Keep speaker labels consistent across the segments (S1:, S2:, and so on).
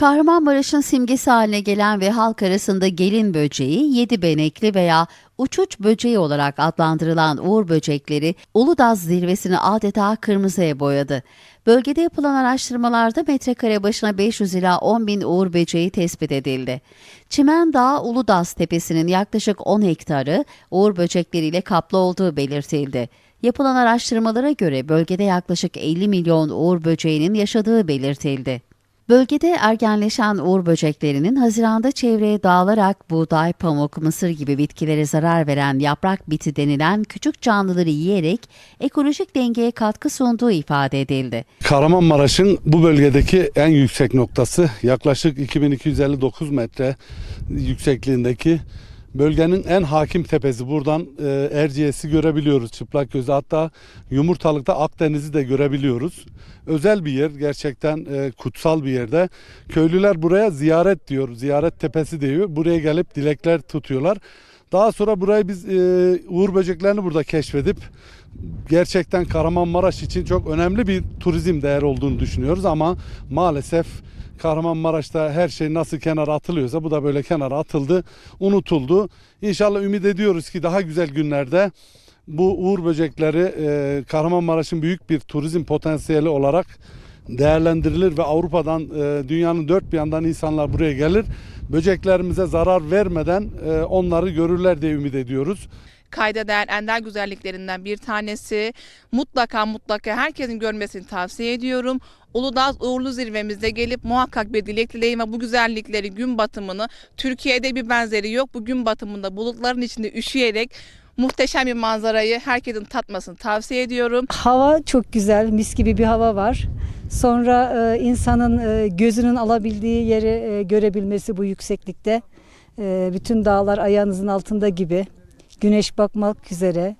S1: Kahramanmaraş'ın simgesi haline gelen ve halk arasında gelin böceği, yedi benekli veya uçuç böceği olarak adlandırılan uğur böcekleri Uludağ zirvesini adeta kırmızıya boyadı. Bölgede yapılan araştırmalarda metrekare başına 500 ila 10 bin uğur böceği tespit edildi. Çimen Dağı Uludağ tepesinin yaklaşık 10 hektarı uğur böcekleriyle kaplı olduğu belirtildi. Yapılan araştırmalara göre bölgede yaklaşık 50 milyon uğur böceğinin yaşadığı belirtildi. Bölgede ergenleşen uğur böceklerinin Haziran'da çevreye dağılarak buğday, pamuk, mısır gibi bitkilere zarar veren yaprak biti denilen küçük canlıları yiyerek ekolojik dengeye katkı sunduğu ifade edildi.
S2: Kahramanmaraş'ın bu bölgedeki en yüksek noktası yaklaşık 2259 metre yüksekliğindeki bölgenin en hakim tepesi. Buradan e, Erciyes'i görebiliyoruz çıplak gözle. Hatta Yumurtalık'ta Akdeniz'i de görebiliyoruz. Özel bir yer gerçekten e, kutsal bir yerde. Köylüler buraya ziyaret diyor. Ziyaret tepesi diyor. Buraya gelip dilekler tutuyorlar. Daha sonra burayı biz e, uğur böceklerini burada keşfedip gerçekten Kahramanmaraş için çok önemli bir turizm değeri olduğunu düşünüyoruz ama maalesef Kahramanmaraş'ta her şey nasıl kenara atılıyorsa bu da böyle kenara atıldı, unutuldu. İnşallah ümit ediyoruz ki daha güzel günlerde bu uğur böcekleri e, Kahramanmaraş'ın büyük bir turizm potansiyeli olarak değerlendirilir ve Avrupa'dan e, dünyanın dört bir yandan insanlar buraya gelir. Böceklerimize zarar vermeden e, onları görürler diye ümit ediyoruz.
S3: Kayda değer ender güzelliklerinden bir tanesi. Mutlaka mutlaka herkesin görmesini tavsiye ediyorum. Uludağ Uğurlu Zirvemizde gelip muhakkak bir dilek dileyin ve bu güzellikleri gün batımını Türkiye'de bir benzeri yok. Bu gün batımında bulutların içinde üşüyerek muhteşem bir manzarayı herkesin tatmasını tavsiye ediyorum.
S4: Hava çok güzel, mis gibi bir hava var. Sonra e, insanın e, gözünün alabildiği yeri e, görebilmesi bu yükseklikte. E, bütün dağlar ayağınızın altında gibi. Güneş bakmak üzere.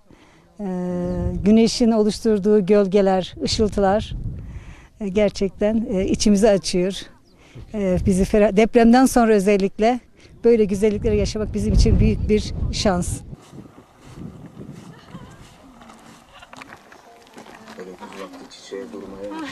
S4: E, güneşin oluşturduğu gölgeler, ışıltılar e, gerçekten e, içimizi açıyor. E, bizi ferah, depremden sonra özellikle böyle güzellikleri yaşamak bizim için büyük bir şans.
S5: Böyle çiçeğe durmaya